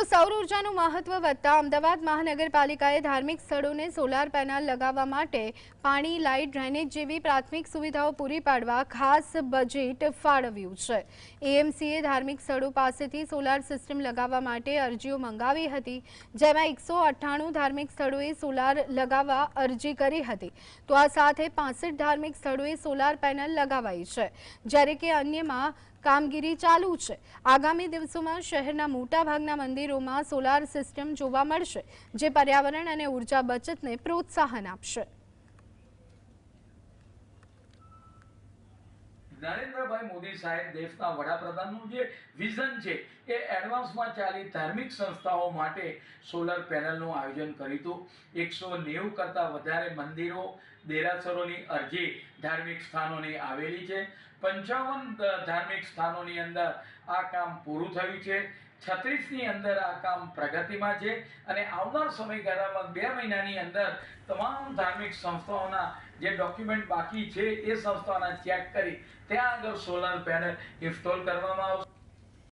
તો સૌર ઉર્જાનું મહત્વ વધતા અમદાવાદ મહાનગરપાલિકાએ ધાર્મિક સ્થળોને સોલાર પેનલ લગાવવા માટે પાણી, લાઇટ, ડ્રેનેજ જેવી પ્રાથમિક સુવિધાઓ પૂરી પાડવા ખાસ બજેટ ફાળવ્યું છે. એએમસીએ ધાર્મિક સ્થળો પાસેથી સોલાર સિસ્ટમ લગાવવા માટે અરજીઓ મંગાવી હતી, જેમાં એકસો અઠ્ઠાણું ધાર્મિક સ્થળોએ સોલાર લગાવવા અરજી કરી હતી. તો આ સાથે પાસઠ ધાર્મિક સ્થળોએ સોલાર પેનલ લગાવાઈ છે. જ્યારે કે અન્યમાં કામગીરી ચાલુ છે. આગામી દિવસોમાં શહેરના મોટાભાગના મંદિરોમાં સોલાર સિસ્ટમ જોવા મળશે, જે પર્યાવરણ અને ઊર્જા બચતને પ્રોત્સાહન આપશે. નરેન્દ્રભાઈ મોદી સાહેબ દેશના વડાપ્રધાનનું જે વિઝન છે, એ એડવાન્સમાં ચાલી ધાર્મિક સંસ્થાઓ માટે સોલર પેનલનું આયોજન કર્યું હતું. એકસો નેવું કરતાં વધારે મંદિરો, દેરાસરોની અરજી ધાર્મિક સ્થાનોની આવેલી છે. પંચાવન ધાર્મિક સ્થાનોની અંદર આ કામ પૂરું થયું છે. છત્રીસની અંદર આ કામ પ્રગતિમાં છે અને આવનાર સમયગાળામાં બે મહિનાની અંદર તમામ ધાર્મિક સંસ્થાઓના જે ડોક્યુમેન્ટ બાકી છે એ સંસ્થાઓના ચેક કરી ત્યાં આગળ સોલર પેનલ ઇન્સ્ટોલ કરવામાં આવશે.